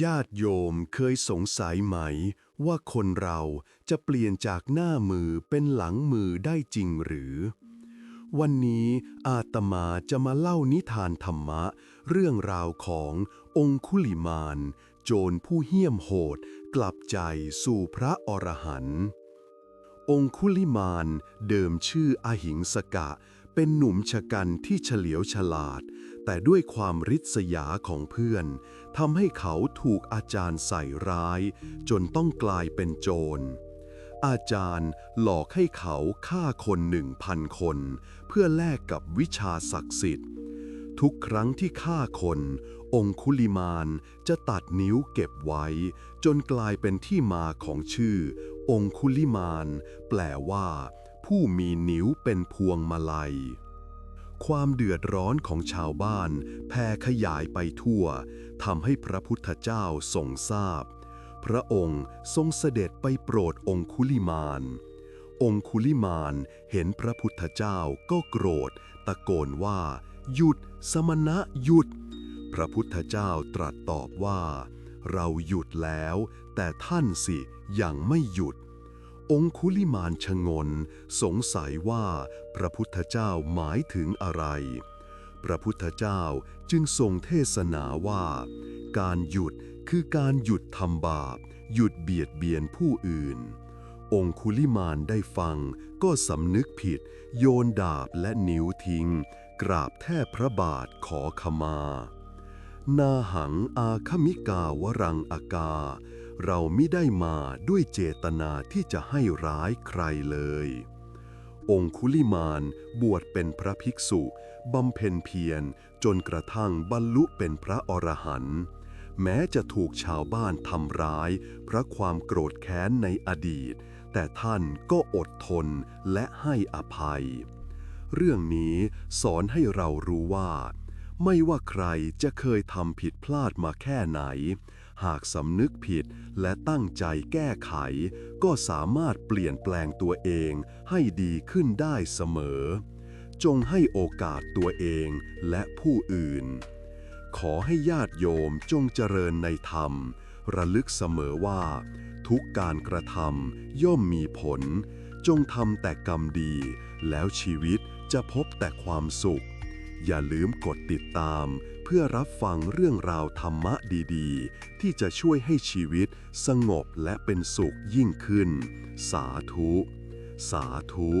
ญาติโยมเคยสงสัยไหม ว่าคนเราจะเปลี่ยนจากหน้ามือเป็นหลังมือได้จริงหรือ วันนี้อาตมาจะมาเล่านิทานธรรมะ เรื่องราวขององคุลิมาน โจรผู้เหี้ยมโหด กลับใจสู่พระอรหันต์องคุลิมานเดิมชื่ออหิงสกะ เป็นหนุ่มชะกันที่เฉลียวฉลาด แต่ด้วยความริษยาของเพื่อนทำให้เขาถูกอาจารย์ใส่ร้าย จนต้องกลายเป็นโจร อาจารย์หลอกให้เขาฆ่าคนหนึ่งพันคน เพื่อแลกกับวิชาศักดิ์สิทธิ์ ทุกครั้งที่ฆ่าคน องคุลิมานจะตัดนิ้วเก็บไว้ จนกลายเป็นที่มาของชื่อ องคุลิมาน แปลว่า ผู้มีนิ้วเป็นพวงมาลัย ความเดือดร้อนของชาวบ้านแผ่ขยายไปทั่วทำให้พระพุทธเจ้าทรงทราบ พระองค์ทรงเสด็จไปโปรดองคุลิมาน องคุลิมานเห็นพระพุทธเจ้าก็โกรธ ตะโกนว่า หยุด สมณะหยุด พระพุทธเจ้าตรัสตอบว่า เราหยุดแล้ว แต่ท่านสิยังไม่หยุด องคุลิมานชงน สงสัยว่าพระพุทธเจ้าหมายถึงอะไร พระพุทธเจ้าจึงทรงเทศนาว่า การหยุดคือการหยุดทำบาป หยุดเบียดเบียนผู้อื่น องคุลิมานได้ฟังก็สำนึกผิด โยนดาบและนิ้วทิ้ง กราบแทบพระบาทขอขมา นาหังอาคมิกาวรังอากา เราไม่ได้มาด้วยเจตนาที่จะให้ร้ายใครเลย องคุลิมานบวชเป็นพระภิกษุบำเพ็ญเพียรจนกระทั่งบรรลุเป็นพระอรหันต์แม้จะถูกชาวบ้านทำร้ายเพราะความโกรธแค้นในอดีต แต่ท่านก็อดทนและให้อภัย เรื่องนี้สอนให้เรารู้ว่า ไม่ว่าใครจะเคยทำผิดพลาดมาแค่ไหน หากสำนึกผิดและตั้งใจแก้ไข ก็สามารถเปลี่ยนแปลงตัวเองให้ดีขึ้นได้เสมอ จงให้โอกาสตัวเองและผู้อื่น ขอให้ญาติโยมจงเจริญในธรรม ระลึกเสมอว่า ทุกการกระทำย่อมมีผล จงทำแต่กรรมดี แล้วชีวิตจะพบแต่ความสุข อย่าลืมกดติดตาม เพื่อรับฟังเรื่องราวธรรมะดีๆ ที่จะช่วยให้ชีวิตสงบและเป็นสุขยิ่งขึ้น สาธุ สาธุ